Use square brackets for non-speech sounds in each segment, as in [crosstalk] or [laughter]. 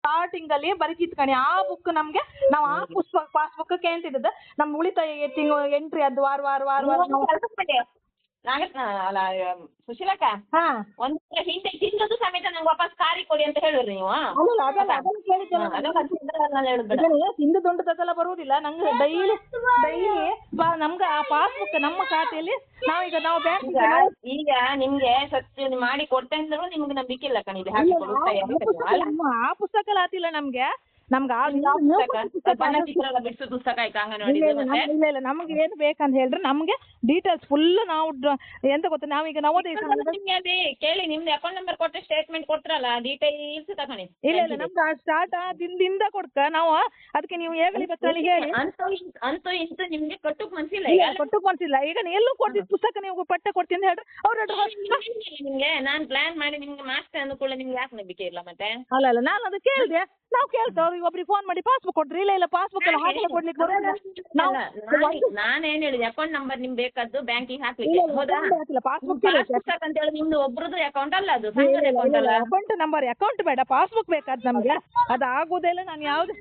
Starting ಅಲ್ಲಿ ಬರೀತಿತ್ತು ಕಣಿ. ಆ ಬುಕ್ ನಮ್ಗೆ ನಾವು ಆ ಪುಸ್ತಕ ಪಾಸ್ಬುಕ್ ಕೇಳ್ತಿದ್ದದ್ದು. ನಮ್ ಉಳಿತಾಯ ತಿಂಗಳು ಎಂಟ್ರಿ ಅದು ವಾರ ವಾರ ವಾರ ವಾರ ನಾವು ನಾಗರತ್ನ ಅಲ್ಲ ಸುಶೀಲಕ್ಕ? ಹಾ. ಒಂದ್ ಹಿಂದೆ ತಿಂದದ್ದು ಸಮೇತ ನಂಗೆ ವಾಪಸ್ ಕಾರಿ ಕೊಡಿ ಅಂತ ಹೇಳಿದ್ರಿ ನೀವು. ಅಲ್ಲಲ್ಲ ಅದಲ್ಲ ಅದನ್ನ ಕೇಳಿದ್ದಲ್ಲ ಅದು ಹದಿನೈದರಲ್ಲಿ ಹೇಳುದು ಬೇಡ. ಇದರಲ್ಲಿ ತಿಂದು ದುಂಡು ತಸಲ ಬರುವುದಿಲ್ಲ. ನಂಗೆ ಡೈಲಿ ಡೈಲಿ ನಮ್ಗೆ ಆ ಪಾಸ್ಬುಕ್ ನಮ್ಮ ಖಾತೆಯಲ್ಲಿ ನಾವೀಗ ನಾವು ಬ್ಯಾಂಕ್ ಈಗ ಈಗ ನಿಮ್ಗೆ ಸತ್ಯ ಮಾಡಿ ಕೊಡ್ತೇನೆ ಅಂದ್ರು ನಿಮ್ಗೆ ನಂಬಿಕೆ ಇಲ್ಲ ಕಣಿ ಇದು ಹಾಕಿ ಕೊಡುತ್ತಾ ಅಲ್ಲ? ಆ ಪುಸ್ತಕ ಎಲ್ಲ ಆತಿಲ್ಲ ನಮ್ಗೆ. ನಮ್ಗೆ ಆ ಬಿಡಿಸೋ ಪುಸ್ತಕ? ಆಯ್ತು ಅಂಗನವಾಡಿ ಇಲ್ಲ ಇಲ್ಲ ನಮ್ಗೆ- ನಮ್ಗೆ ಏನು ಬೇಕಂತ ಹೇಳಿದ್ರೆ ನಮ್ಗೆ ಡೀಟೇಲ್ಸ್ ಫುಲ್ ನಾವು ಎಂತ ಗೊತ್ತಾ? ನಾವೀಗ ನವೋದಯ ನಿಮ್ಗೆ ಅದೇ. ಕೇಳಿ ನಿಮ್ದು ಅಕೌಂಟ್ ನಂಬರ್ ಕೊಟ್ಟರೆ ಸ್ಟೇಟ್ಮೆಂಟ್ ಕೊಡ್ತಾರಲ್ಲ ಡೀಟೇಲ್ಸ್ ತಗೊಂಡಿ ಇಲ್ಲ ಇಲ್ಲ ನಮ್ದು ಸ್ಟಾರ್ಟ್ ದಿನದಿಂದ ಕೊಡ್ಕ. ನಾವು ಅದಕ್ಕೆ ನೀವು ಹೇಗಲಿ ಬಸ್ಸಲ್ಲಿ ಹೇಳಿ. ಅಂತೂ ಇಂತ್- ನಿಮ್ಗೆ ಕಟ್ಟುಕ್ ಮನ್ಸಿಲ್ಲ ಇಲ್ಲ, ಈಗ ಕೊಟ್ಟು ಕೊಡ್ತಿಲ್ಲ ಈಗ ನೀ ಎಲ್ಲೂ ಕೊಡ್ತೀವಿ ಪುಸ್ತಕ ನೀವು ಪಟ್ಟ ಕೊಡ್ತೀನಿ ಅಂತ ಹೇಳ್ರಿ. ಅವ್ರ ನಿಮ್ಗೆ. ನಾನು ಪ್ಲಾನ್ ಮಾಡಿ ನಿಮ್ಗೆ ಮಾಸ್ಟರ್ ಅಂದ್ಕೊಳ್ಳೆ ನಿಮ್ಗೆ ಯಾಕೆ ನಂಬಿಕೆ ಇಲ್ಲ ಮತ್ತೆ? ಅಲ್ಲ ಅಲ್ಲ ನಾನು ಅದು ಕೇಳಿದೆ. ನಾವು ಕೇಳ್ತೇವೆ. ಒಬ್ರಿಗೆ ಫೋನ್ ಮಾಡಿ ಪಾಸ್ಬುಕ್ ಕೊಡ್ರಿ ಇಲ್ಲ ಇಲ್ಲ ಪಾಸ್ಬುಕ್ ಎಲ್ಲ ಹಾಕಿ ಕೊಡ್ಲಿಕ್ಕೆ ಬರೋದಿಲ್ಲ. ನಾವು ನಾನು ಏನ್ ಹೇಳಿದೆ ಅಕೌಂಟ್ ನಂಬರ್ ನಿಮ್ ಬೇಕಾದ್ದು ಬ್ಯಾಂಕಿಗೆ ಹಾಕ್ಲಿಕ್ಕೆ ಹೌದಾ? ಪಾಸ್ಬುಕ್ ಪಾಸ್ಬುಕ್ ಅಂತ ಹೇಳಿ ನಿಮ್ದು ಒಬ್ರದ್ದು ಅಕೌಂಟ್ ಅಲ್ಲ ಅದು ಸಂಘದ ಅಕೌಂಟ್ ಅಲ್ಲ? ಅಕೌಂಟ್ ನಂಬರ್ ಅಕೌಂಟ್ ಬೇಡ ಪಾಸ್ಬುಕ್ ಬೇಕಾದ್ ನಮ್ಗೆ. ಅದು ಆಗುದಿಲ್ಲ ನಾನು ಯಾವ್ದೇ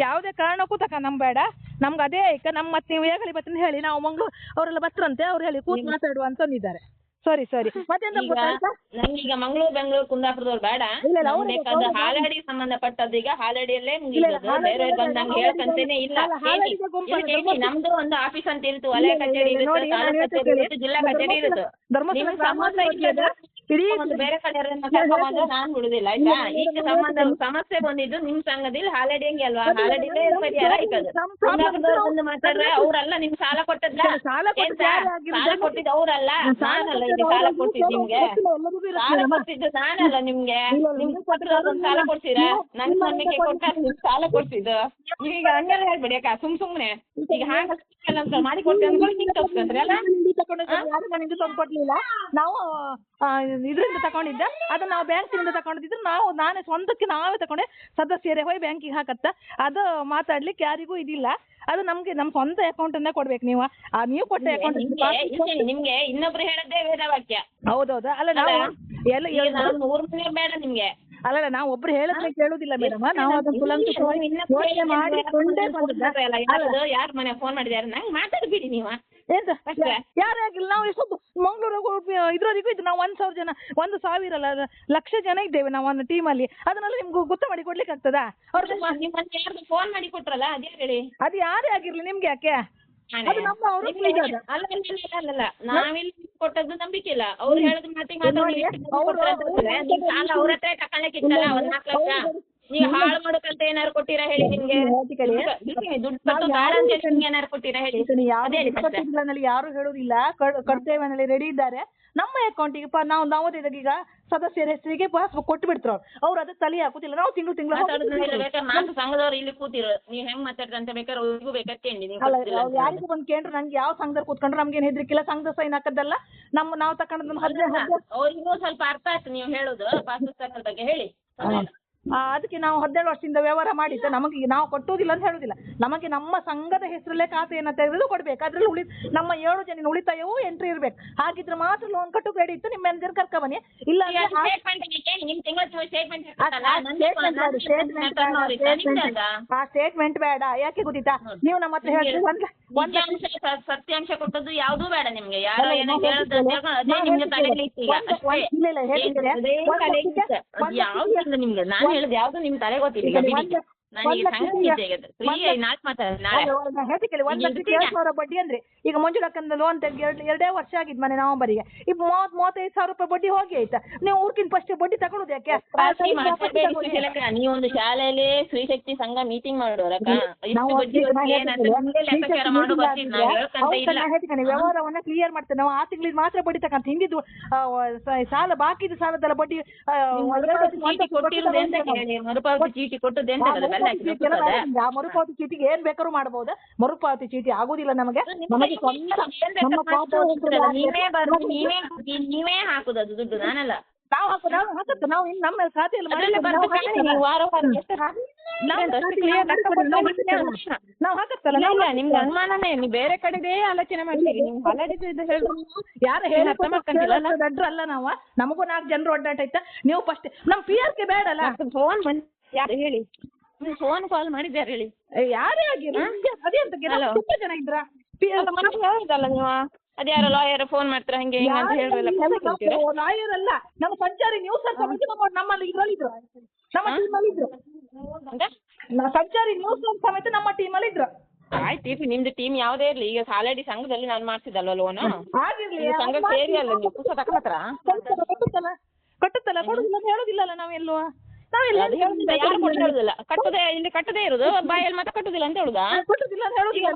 ಯಾವುದೇ ಕಾರಣಕ್ಕೂ ತಕ ನಮ್ ಬೇಡ. ನಮ್ಗೆ ಅದೇ ಈಗ ನಮ್ಮ ಮತ್ತೆ ನೀವು ಹೇಗಲಿ ಹೇಳಿ ನಾವು ಮಂಗ್ಳೂರ್ ಅವರೆಲ್ಲ ಬತ್ರಂತೆ ಅವ್ರು ಹೇಳಿ ಕೂತ್ ಮಾತಾಡುವ ಅಂತಂದಿದ್ದಾರೆ ಸರಿ ಸರಿ [laughs] ಈಗ ಮಂಗಳೂರು ಬೆಂಗಳೂರು ಕುಂದಾಪುರದವ್ರು ಬೇಡ. ಇಲ್ಲ, ಅವ್ರಿಗೆ ಸಂಬಂಧಪಟ್ಟದ್ದು ಈಗ ಹಾಲಾಡಿಯಲ್ಲೇ ಇಲ್ಲ, ಬೇರೆ ಹಾಲಾಡಿ ಹೇಳ್ಕಂತೇನೆ ಇಲ್ಲ. ಅಲ್ಲ, ಕೇಳಿ ಇಲ್ಲಿ ಕೇಳಿ, ನಮ್ದು ಒಂದು ಆಫೀಸ್ ಅಂತ ಇರುತ್ತೆ. ವಲಯ ಕಚೇರಿ ಇಲ್ಲ, ಇರುತ್ತೆ ತಾಲೂಕು ಕಚೇರಿ ಇರುತ್ತೆ ಜಿಲ್ಲಾ ಕಚೇರಿ ಇರುತ್ತೆ. ಧರ್ಮಸ್ಥಳ ನಿಮ್ಗೆ ಗ್ರಾಮಾಂತರ ಸಂಬಂಧ ಇಲ್ಲದ ಇಡೀ ಒಂದು ಬೇರೆ ಕಡೆಯವರನ್ನ ಕರ್ಕೊಂಬಂದ್ರೆ ನಾನ್ ಬಿಡುದಿಲ್ಲ ಆಯ್ತಾ? ಈಗ ಸಂಬಂಧ ಸಮಸ್ಯೆ ಬಂದಿದ್ದು ನಿಮ್ ಸಂಘದಲ್ಲಿ ಹಾಲಾಡಿ ಹಂಗೆ ಅಲ್ವಾ? ಹಾಲಾಡಿಲೇ ಪರಿಹಾರ ಆಯ್ತದು ನಮ್ಮ ಕುಂದಾಪುರದವ್ರು ಬಂದು ಮಾತಾಡ್ರೆ ಅವ್ರಲ್ಲ ಸಾಲ ಕೊಟ್ಟದ್ಲ? ಸಾಲ? ಸಾಲ ಕೊಟ್ಟಿದ್ದು ಅವ್ರಲ್ಲ? ನಾನಲ್ಲ ಇಲ್ಲಿ ಸಾಲ ಕೊಟ್ಟಿದ್ ಕೊಟ್ಟಿದ್ದು ನಿಮ್ಗೆ. ಸಾಲ ನಮ್ಮ. ಕೊಟ್ಟಿದ್ದು ನಾನಲ್ಲ ನಿಮ್ಗೆ. ನಿಮ್ಗೆ ಕೊಟ್ಟಿರೋದು ಸಾಲ ಕೊಡ್ತೀರಾ? ನನ್ ನಿಮ್ಮ ನಂಬಿಕೆ ನಿಮ್ಗೆ ಸಾಲ ಕೊಡ್ತಿದ್ದು ಈಗ ಹಂಗೆಲ್ಲ ಹೇಳ್ಬೇಡಿ ಅಕ್ಕ ಸುಮ್ ಸುಮ್ನೆ. ಈಗ ಹಾಗೆ ಅಂತ ಮಾಡಿ ಕೊಡ್ತೇವೆ ಅಂದ್ಕೊಂಡು ಹಿಂಗ್ ತಪ್ಸ್ಕೊಂಡ್ರಿ ಅಲ್ಲ? ನಾವು ಇದರಿಂದ ತಗೊಂಡಿದ್ದೆ. ಅದು ನಾವು ಬ್ಯಾಂಕಿನಿಂದ ತಗೊಂಡಿದ್ದು ನಾವು ನಾನೇ ಸ್ವಂತಕ್ಕೆ ನಾವೇ ತಗೊಂಡೆ. ಸದಸ್ಯರೇ ಹೋಯ್ ಬ್ಯಾಂಕಿಗೆ ಹಾಕತ್ತ. ಅದು ಮಾತಾಡ್ಲಿಕ್ಕೆ ಯಾರಿಗೂ ಇದಿಲ್ಲ. ಅದು ನಮ್ಗೆ ನಮ್ಮ ಸ್ವಂತ ಅಕೌಂಟನ್ನೇ ಕೊಡ್ಬೇಕು ನೀವು. ಆ ನೀವು ಕೊಟ್ಟ ಅಕೌಂಟ್ ನಿಮ್ಗೆ ಇನ್ನೊಬ್ರು ಹೇಳದೇ ಹೇಳದ್ದೇ ವೇದವಾಕ್ಯ. ಹೌದೌದು. ಅಲ್ಲ ನಾವು ಎಲ್ಲ ಬೇಡ ನಿಮ್ಗೆ. ಅಲ್ಲಲ್ಲ ನಾವು ಒಬ್ರು ಹೇಳದ್ರೆ ಕೇಳುದಿಲ್ಲ ಮೇಡಮ್. ನಾವು ಅದನ್ನ ಕುಲಂಕುಷವಾಗಿ ಯೋಚನೆ ಮಾಡಿಕೊಂಡೇ ಯಾರು ಮನೆ ಫೋನ್ ಮಾಡಿದ್ಯಾರ ನಂಗೆ ಮಾತಾಡ್ಬಿಡಿ ನೀವು. ಯಾರು ಯಾರೇ ಆಗಿಲ್ಲ ನಾವು ಎಷ್ಟೊಂದು ಮಂಗಳೂರು ಇದ್ರವರೆಗೂ ಇದ್ದು ನಾವು ಒಂದು ಸಾವಿರ ಜನ ಒಂದು ಸಾವಿರ ಅಲ್ಲ ಲಕ್ಷ ಜನ ಇದ್ದೇವೆ ನಾವು ಒಂದು ಟೀಮಲ್ಲಿ ಅದನ್ನೆಲ್ಲ ನಿಮ್ಗೆ ಗೊತ್ತ ಮಾಡಿ ಕೊಡ್ಲಿಕ್ಕೆ ಆಗ್ತದಾ? ಅವ್ರ ಫೋನ್ ಮಾಡಿ ಕೊಟ್ರಲ್ಲ ಅದೇ ಹೇಳಿ? ಅದು ಯಾರೇ ಆಗಿರ್ಲಿ ನಿಮ್ಗೆ ಯಾಕೆ? ಅದು ನಮ್ಮ ಅವರು ಅಲ್ಲ ನಾವಿಲ್ಲಿ ಕೊಟ್ಟದ್ದು ನಂಬಿಕೆ ಇಲ್ಲ. ಅವ್ರು ಹೇಳೋದು ಮಾತಿಗೆ ಮಾತ್ರ ನೋಡಿ, ನೀವು ಸಾಲ ಅವ್ರ ಹತ್ರ ತಕೊಳ್ಳಿಕ್ಕಿತ್ತಲ್ಲ ಒಂದ್ ನಾಲ್ಕು ಲಕ್ಷ? ನೀವು ಹಾಳು ಮಾಡೋಕಂತ ಏನಾರು ಕೊಟ್ಟಿರಾ ಹೇಳಿ ನಿಮ್ಗೆ? ಹೇಳ್ತಿಕಳಿ. ದುಡ್ಡು ಕಟ್ಟು ಬೇಡ ಅಂತ ಹೇಳಿ ನಿಮ್ಗೆ ಏನಾರು ಕೊಟ್ಟಿರಾ ಹೇಳಿ? ಹೇಳಿ ಯಾರು ಹೇಳುದಿಲ್ಲ. ಕಡ್ತೇವೆ ರೆಡಿ ಇದ್ದಾರೆ. ನಮ್ಮ ಅಕೌಂಟಿಗೆ ನಾವು ನವೋದಯದಾಗ ಈಗ ಸದಸ್ಯರ ಹೆಸರಿಗೆ ಪಾಸ್ಬುಕ್ ಕೊಟ್ಟು ಬಿಡ್ತಾರ ಅವ್ರು ಅದಕ್ಕೆ ತಲೆ ಹಾಕುದಿಲ್ಲ. ನಾವು ತಿಂಗಳು ತಿಂಗಳು ನಾಲ್ಕು ಸಂಘದವ್ರು ಇಲ್ಲಿ ಕೂತಿರು ನೀವು ಹೆಂಗ್ ಮಾತಾಡ್ದಂತ ಬೇಕಾದ್ರೆ ಅವ್ರಿಗೂ ನೀವು ಅಂತ. ಯಾರಿಗೂ ಬಂದ್ ಕೇಂದ್ರ ನಂಗೆ ಯಾವ ಸಂಘದ ಕೂತ್ಕೊಂಡ್ರೆ ನಮ್ಗೆ ಏನ್ ಹೆದ್ರಿಕಿಲ್ಲ ಸಂಘದ ಸೈನ್ ಹಾಕದಲ್ಲ ನಮ್ಮ ನಾವು ತಕೊಂಡ್ ಅವ್ರಿಗೂ ಸ್ವಲ್ಪ ಅರ್ಥ ಆಯ್ತು ನೀವು ಹೇಳುದು ಪಾಸ್ಬುಕ್ ಬಗ್ಗೆ. ಹೇಳಿ ಅದಕ್ಕೆ ನಾವು ಹದಿನೇಳು ವರ್ಷದಿಂದ ವ್ಯವಹಾರ ಮಾಡಿದ್ದು ನಮಗೆ ನಾವು ಕೊಟ್ಟುವುದಿಲ್ಲ ಅಂತ ಹೇಳುದಿಲ್ಲ. ನಮಗೆ ನಮ್ಮ ಸಂಘದ ಹೆಸರಲ್ಲೇ ಖಾತೆಯನ್ನು ತೆಗೆದು ಕೊಡ್ಬೇಕು. ಅದರಲ್ಲಿ ಉಳಿ ನಮ್ಮ ಏಳು ಜನ ಉಳಿತಾಯವೂ ಎಂಟ್ರಿ ಇರಬೇಕು. ಹಾಗಿದ್ರೆ ಮಾತ್ರ ಲೋನ್ ಕಟ್ಟು ರೆಡಿ ಇತ್ತು ನಿಮ್ಮ ಮ್ಯಾನೇಜರ್ ಕರ್ಕ ಬನ್ನಿ. ಇಲ್ಲ ಆ- ಸ್ಟೇಟ್ಮೆಂಟ್ ಬೇಡ, ಬೇಡ, ಬೇಡ. ಯಾಕೆ ಗೊತ್ತಿತ್ತಾ? ನೀವು ನಮ್ಮ ಹತ್ರ ಹೇಳ್ತೀವಿ ಒಂದ್ ಒಂದ್ ಸತ್ಯಾಂಶ ಕೊಟ್ಟದ್ದು ಯಾವ್ದೂ ಬೇಡ ನಿಮ್ಗೆ. ಯಾರು ಏನೋ ನಿಮ್ಗೆ. ತಲೆಯಲ್ಲಿ ಇತ್ತು ಈಗ. ಅಷ್ಟೇ. ನಿಮ್ಗೆ? ನಾನು ಹೇಳುದು ಯಾವ್ದು ನಿಮ್ಮ ತಲೆಗೆ ಗೊತ್ತಿಲ್ಲ ಬಿಡಿ ನನಗೆ ಒಂದು ಸಂಗತಿ ಲಕ್ಷಕ್ಕೆ- ಇದೆ ಈಗ ಫ್ರೀ ಒಂದು- ನಾಳೆ ಮಾತಾಡ ನಾಳೆ. ಹೇಳ್ತಿಕ್ಕಲಿ ಒಂದ್ ಈಗ ಲಕ್ಷಕ್ಕೆ ಇರ್ತೀರಾ? ಸಾವಿರ ಬಡ್ಡಿ ಅಂದ್ರೆ ಈಗ ಮಂಜುಳಕ್ಕಂದ ಲೋನ್ ತೆಗೆದು ಎರಡು ಎರಡೇ ವರ್ಷ ಆಗಿದ್ ಮನೆ ನವಂಬರಿಗೆ. ಈಗ ಮೂವತ್ ಮೂವತ್ತೈದು ಸಾವಿರ ರೂಪಾಯಿ ಬಡ್ಡಿ ಹೋಗಿ ಆಯ್ತಾ? ನೀವು ಊರ್ಕಿನ್ ಫಸ್ಟ್ ಬಡ್ಡಿ ತಗೊಳುದು ಯಾಕೆ? ನೀವೊಂದು ಶಾಲೆಯಲ್ಲಿ ಸ್ತ್ರೀಶಕ್ತಿ ಸಂಘ ಮೀಟಿಂಗ್ ಮಾಡೋರಕ್ಕ ವ್ಯವಹಾರವನ್ನ ಕ್ಲಿಯರ್ ಮಾಡ್ತೇವೆ ನಾವು ಆ ತಿಂಗಳಿಗೆ ಮಾತ್ರ ಬಡ್ಡಿ ತಕಂತ ಹಿಂದಿದ್ದು ಸಾಲ ಬಾಕಿದ ಸಾಲದಲ್ಲ ಬಡ್ಡಿ ಮರುಪಾವತಿ ಚೀಟಿ ಕೊಟ್ಟದ್ದು ಎಂತ ಮರುಪಾವತಿ ಚೀಟಿಗೆ ಏನ್ ಬೇಕಾದ್ರೂ ಮಾಡಬಹುದು ಮರುಪಾವತಿ ಚೀಟಿ ಆಗುದಿಲ್ಲ ನಮಗೆ. ನಮಗೆ ನೀವೇ ಬರ್ದು ನೀವೇ ನೀವೇ ಹಾಕುದು ಅದು ದುಡ್ಡು ನಾನಲ್ಲ. ನಾವು ಹಾಕು ನಾವು ಹಾಕತ್ತೆ ನಾವು ನಮ್ಮ ಖಾತೆಯಲ್ಲಿ ವಾರ ವಾರ ನಾವು ಹಾಕತ್ತಲ್ಲ. ನಿಮ್ಗೆ ಅನುಮಾನನೇ ನೀವು ಬೇರೆ ಕಡೆದೇ ಆಲೋಚನೆ ಮಾಡ್ತೀರಿ. ನೀವು ಹಲಡಿದ್ದು ಇದು ಯಾರು ಹೇಳಿ ಅರ್ಥ ಮಾಡ್ಕೊಂತಿರಲ್ಲ? ಅಡ್ರ ಅಲ್ಲ? ನಾವು. ನಮಗೂ ನಾಲ್ಕು ಜನರು ಒಡ್ಡಾಟ ಐತ ನೀವು ಫಸ್ಟ್ ನಮ್ ಪಿ ಆರ್ ಕೆ ಬೇಡಲ್ಲ. ಫೋನ್ ಬಂದ್ ಯಾರು ಹೇಳಿ? ನೀವು ಫೋನ್ ಕಾಲ್ ಮಾಡಿದ್ಯಾರ ಹೇಳಿ. ಯಾರೇ ಆಗಿರ್ಲಿ ಅದೇ ಅಂತ. ತುಂಬಾ ಜನ ಇದ್ರ? ಅಲ್ಲ ಹೇಳಿದಲ್ಲ ನೀವು ಅದ್ಯಾರೋ ಲಾಯರ್ ಫೋನ್ ಮಾಡ್ತಾರೆ ಹಂಗೆ ಹಿಂಗೆ ಅಂತ ಹೇಳಿದ್ರಲ್ಲ ಲಾಯರ್ ಅಲ್ಲ. ನಮ್ಮ ಸಂಚಾರಿ ನ್ಯೂಸ್ ಸಮೇತ ನಮ್ಮ ನಮ್ಮಲ್ಲಿ ಇದ್ರಲ್ಲಿದ್ರು ನಮ್ಮ ನಮ್ಮ ಟೀಮಲ್ಲಿ ಇದ್ರು. ಅಂತ ಸಂಚಾರಿ ನ್ಯೂಸ್ ಸಮೇತ ನಮ್ಮ ಟೀಮಲ್ಲಿ ಇದ್ರು. ಆಯ್ತು ಇರ್ಲಿ ನಿಮ್ದು ಟೀಮ್ ಯಾವುದೇ ಇರ್ಲಿ. ಈಗ ಸಾಲಡಿ ಸಂಘದಲ್ಲಿ ನಾನು ಮಾಡ್ತಿದ್ದಲ್ವ ಲೋನ್ ಸಂಘ ಸೇರಿ ಅಲ್ಲ ನೀವು ಪುಸ್ತಕ ತಗೊಳತ್ರ ಕಟ್ಟುತ್ತಲ್ಲ? ಕೊಡುದಿಲ್ಲ ಅಂತ ಹೇಳುದಿಲ್ಲಲ್ಲ ನಾವೆಲ್ಲೋ? ನಾವೆಲ್ಲ ಹೇಳುದಿಲ್ಲ ಕಟ್ಟದೆ ಇಲ್ಲಿ ಕಟ್ಟದೇ ಇರುದು. ಬಾಯಲ್ಲಿ ಮಾತ್ರ ಕಟ್ಟುದಿಲ್ಲ ಅಂತ ಹೇಳುದಾ? ಕೊಟ್ಟುದಿಲ್ಲ ಅಂತ ಹೇಳುದಿಲ್ಲ.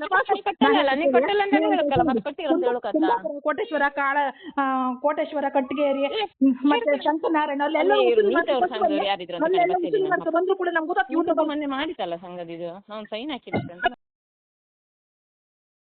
ಕಟ್ಟಲ್ಲ ನೀವು ಕಟ್ಟಿಲ್ಲ ಅಂತ ಹೇಳಕ್ಕಲ್ಲ ಮತ್ತೆ ಕಟ್ಟಿಲ್ಲ ಅಂತ ಕೋಟೇಶ್ವರ ಕಾಳ ಕೋಟೇಶ್ವರ ಕಟ್ಟಿಗೇರಿ ಮತ್ತೆ ಶಂಕರನಾರಾಯಣ ಅಲ್ಲೆಲ್ಲ ಯಾರಿದ್ರು ಬಂದ್ರು ಕೂಡ ನಮ್ಗೆ ಗೊತ್ತಾಗ್ತದೆ. ಮೊನ್ನೆ ಮಾಡಿತಲ್ಲ ಸಂಘದ ಇದು? ಅವ್ನು ಸೈನ್ ಹಾಕಿಲ್ಲ ಅಂತ